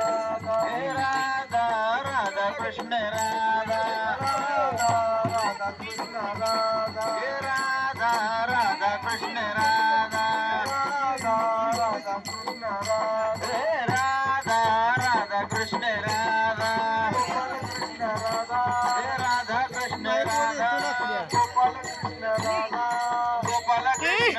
Radha Radha. Krishna Radha Radha. Krishna Radha Radha Radha Krishna Radha Radha Radha Krishna Radha Radha Radha Krishna Radha Krishna Radha Radha Krishna Radha Gopala Krishna